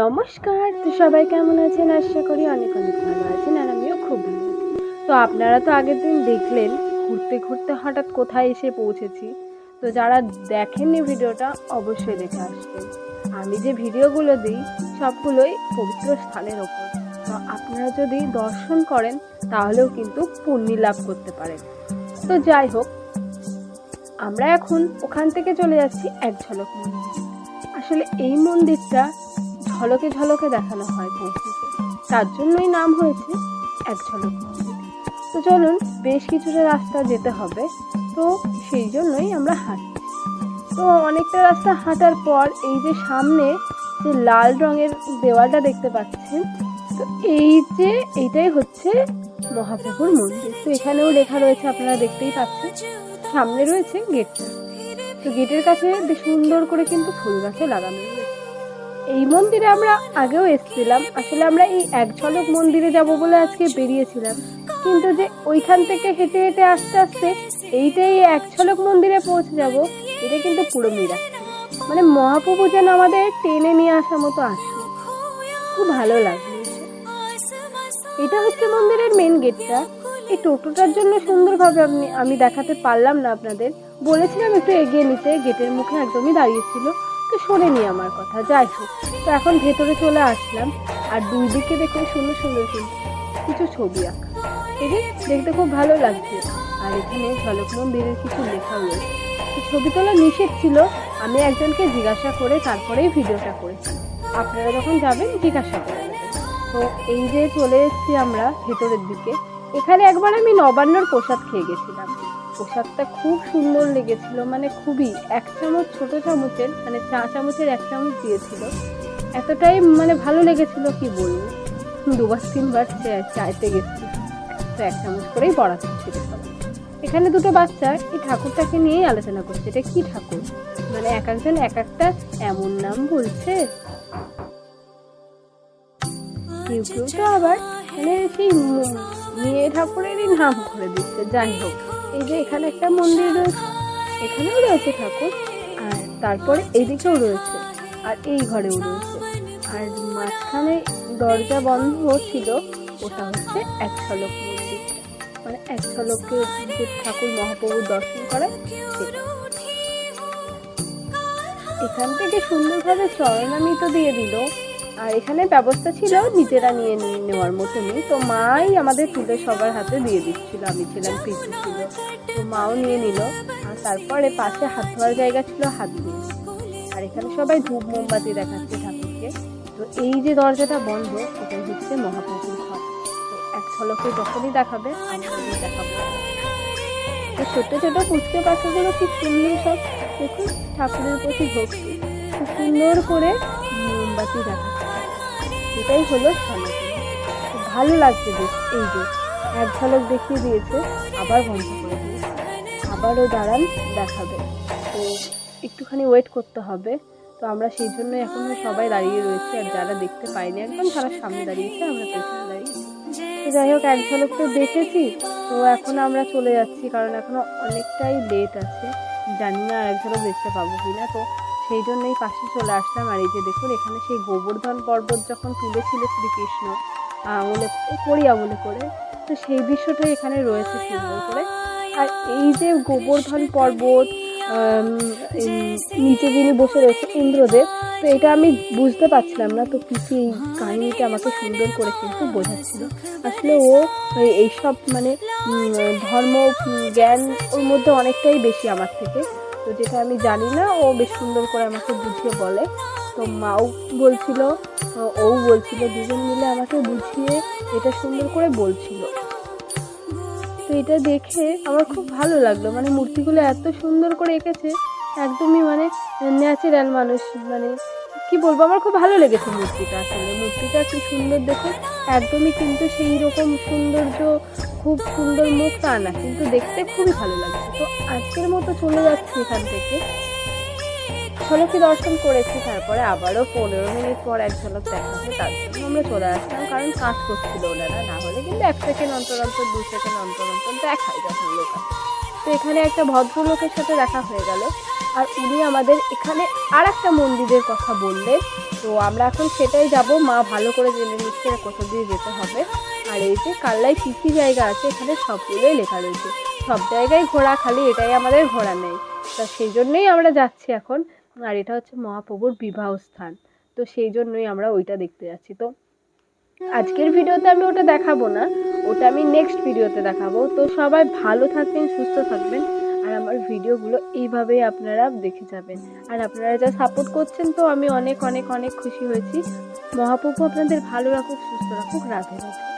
নমস্কার, তো সবাই কেমন আছেন? আশা করি অনেক অনেক ভালো আছেন আর আমিও খুব ভালো তো আপনারা তো আগের দিন দেখলেন, ঘুরতে ঘুরতে হঠাৎ কোথায় এসে পৌঁছেছি। তো যারা দেখেননি ভিডিওটা, অবশ্যই দেখে আসবেন। আমি যে ভিডিওগুলো দিই, সবগুলোই পবিত্র স্থানের ওপর। তো আপনারা যদি দর্শন করেন, তাহলেও কিন্তু পুণ্যি লাভ করতে পারেন। তো যাই হোক, আমরা এখন ওখান থেকে চলে যাচ্ছি এক ঝলক মন্দির। আসলে এই মন্দিরটা ঝলকে ঝলকে দেখানো হয় পৌঁছেছে তার জন্যই নাম হয়েছে এক ঝলক তো চলুন, বেশ কিছুটা রাস্তা যেতে হবে। তো সেই জন্যই আমরা হাঁটছি। তো অনেকটা রাস্তা হাঁটার পর এই যে সামনে যে লাল রঙের দেওয়ালটা দেখতে পাচ্ছেন, তো এই যে এইটাই হচ্ছে মহাপ্রভুর মন্দির। তো এখানেও লেখা রয়েছে, আপনারা দেখতেই পাচ্ছেন। সামনে রয়েছে গেটটা তো গেটের কাছে বেশ সুন্দর করে কিন্তু ফুল গাছও লাগানো রয়েছে। এই মন্দিরে আমরা আগেও এসেছিলাম। আসলে আমরা এই এক ঝলক মন্দিরে যাব বলে আজকে বেরিয়েছিলাম। কিন্তু যে ওইখান থেকে হেঁটে হেঁটে আস্তে আস্তে এইটাই এক ঝলক মন্দিরে পৌঁছে যাব, এটা কিন্তু পুরো মিরা মানে মহাপ্রভু যেন আমাদের টেনে নিয়ে আসার মতো আসলো খুব ভালো লাগল এটা। হচ্ছে মন্দিরের মেন গেটটা এই টোটোটার জন্য সুন্দরভাবে আমি আমি দেখাতে পারলাম না আপনাদের। বলেছিলাম একটু এগিয়ে নিতে গেটের মুখে একদমই দাঁড়িয়েছিল তো শোনেনি আমার কথা, যাই হোক। তো এখন ভেতরে চলে আসলাম, আর দুই দিকে দেখে সুন্দর সুন্দর কিছু ছবি আঁকা। এই দেখতে খুব ভালো লাগছে। আর এখানে ঝলক মন্দিরের কিছু লেখা রয়েছে। ছবি তোলা নিষেধ ছিল, আমি একজনকে জিজ্ঞাসা করে তারপরেই ভিডিওটা করেছি। আপনারা যখন যাবেন, জিজ্ঞাসা করে তো এই যে চলে এসেছি আমরা ভেতরের দিকে। এখানে একবার আমি নবান্নর প্রসাদ খেয়ে গেছিলাম। প্রসাদটা খুব সুন্দর লেগেছিল মানে খুবই। এক চামচ ছোট চামচের মানে চা চামচের এক চামচ দিয়েছিল। এতটাই মানে ভালো লেগেছিল কি বলব? দুবার তিনবার চাইতে গেছি তো এক চামচ করেই বড়া সবাই। এখানে দুটো বাচ্চা এই ঠাকুরটাকে নিয়েই আলোচনা করছে এটা কি ঠাকুর? মানে এক একজন এক একটা এমন নাম বলছে? কেউ কেউ তো আবার মানে সেই মেয়ে ঠাকুরেরই নাম করে দিচ্ছে। যাই হোক, এই যে এখানে একটা মন্দির রয়েছে, এখানেও রয়েছে ঠাকুর, আর তারপরে এদিকেও রয়েছে, আর এই ঘরেও রয়েছে। আর মাঝখানে দরজা বন্ধ ছিল, ওটা হচ্ছে এক ঝলক মন্দির। মানে এক ঝলকে যে ঠাকুর মহাপ্রভুর দর্শন করে সেটা। এখান থেকে সুন্দরভাবে চরণামিত দিয়ে দিল। আর এখানে ব্যবস্থা ছিল নিজেরা নিয়ে নেওয়ার মতনই। তো মাই আমাদের তুলে সবার হাতে দিয়ে দিচ্ছিল, আমি ছিলাম পিছু ছিল। তো মাও নিয়ে নিল, আর তারপরে পাশে হাত ধোয়ার জায়গা ছিল হাত দিয়ে আর এখানে সবাই ধূপ মোমবাতি দেখাচ্ছে ঠাকুরকে। তো এই যে দরজাটা বন্ধ, এটাই হচ্ছে মহাপ্রভুর ঘর। তো এক ঝলকে যখনই দেখাবে আমরা দেখাবো। তো ছোট ছোট পুচকে পাখিগুলো কি সুন্দর সব। দেখুন, ঠাকুরের প্রতি ভক্তি। খুব সুন্দর করে মোমবাতি দেখাচ্ছে। এটাই হলো সনাতন ভালো লাগছে বেশ, এই যে এক ঝলক দেখিয়ে দিয়েছে, আবার বন্ধ করে দিয়েছে। আবারও দাঁড়ান, দেখাবে। তো একটুখানি ওয়েট করতে হবে। তো আমরা সেই জন্য এখনও সবাই দাঁড়িয়ে রয়েছি, আর যারা দেখতে পাইনি, একদম তারা সামনে দাঁড়িয়েছে, আমরা পেছনে দাঁড়িয়েছি তো যাই হোক, এক ঝলক তো দেখেছি। তো এখন আমরা চলে যাচ্ছি, কারণ এখনও অনেকটাই লেট আছে। জানি না আর এক ঝলক দেখতে পাবো কিনা। তো সেই জন্যই পাশে চলে আসলাম। আর এই যে দেখুন, এখানে সেই গোবর্ধন পর্বত যখন তুলেছিল শ্রীকৃষ্ণ আঙুলে করি আঙুলে করে, তো সেই দৃশ্যটাই এখানে রয়েছে সুন্দর করে। আর এই যে গোবর্ধন পর্বত নিচে যিনি বসে রয়েছে ইন্দ্রদেব, তো এটা আমি বুঝতে পারছিলাম না, তো পিসি এই কাহিনীটা আমাকে সুন্দর করে কিন্তু বোঝাচ্ছিল। আসলে ও এইসব মানে ধর্ম জ্ঞান ওর মধ্যে অনেকটাই বেশি আমার থেকে। তো যেটা আমি জানি না, ও বেশ সুন্দর করে আমাকে বুঝিয়ে বলে। তো মাও বলছিল, ও বলছিল, দুজন মিলে আমাকে বুঝিয়ে এটা সুন্দর করে বলছিল। তো এটা দেখে আমার খুব ভালো লাগল। মানে মূর্তিগুলো এত সুন্দর করে এঁকেছে, একদমই মানে ন্যাচারাল মানুষ মানে কি বলব, আমার খুব ভালো লেগেছে মূর্তিটা আসলে। মূর্তিটা কি সুন্দর দেখে, একদমই কিন্তু সেই রকম সৌন্দর্য খুব সুন্দর মুখ তা না, কিন্তু দেখতে খুবই ভালো লাগছে তো আজকের মতো চলে যাচ্ছি এখান থেকে। ঝলকি দর্শন করেছি, তারপরে আবারও পনেরো মিনিট পর এক ঝলক দেখা হবে তার জন্য আমরা চলে আসলাম, কারণ কাজ করছিল ওনারা, না হলে কিন্তু এক সেকেন্ড অন্তর অন্তর, দু সেকেন্ড অন্তর অন্তর দেখাই যখন লোক তো এখানে একটা ভদ্রলোকের সাথে দেখা হয়ে গেল, আর উনি আমাদের এখানে আর একটা মন্দিরের কথা বললেন। তো আমরা এখন সেটাই যাব, মা ভালো করে জেনে নিচ্ছে কোথা দিয়ে যেতে হবে। আর এই যে কাল্লায় কী কী জায়গা আছে, এখানে সবগুলোই লেখা রয়েছে। সব জায়গায় ঘোরা খালি, এটাই আমাদের ঘোরা নেই। তা সেই জন্যই আমরা যাচ্ছি এখন। আর এটা হচ্ছে মহাপ্রভুর বিবাহ স্থান। তো সেই জন্যই আমরা ওইটা দেখতে যাচ্ছি। তো আজকের ভিডিওতে আমি ওটা দেখাবো না। ওটা আমি নেক্সট ভিডিওতে দেখাবো। তো সবাই ভালো থাকবেন, সুস্থ থাকবেন। আর আমার ভিডিওগুলো এইভাবেই আপনারা দেখে যাবেন। আর আপনারা যা সাপোর্ট করছেন, তো আমি অনেক অনেক অনেক খুশি হয়েছি। মহাপ্রভু আপনাদের ভালো রাখুক, সুস্থ রাখুক, রাধে রাধে।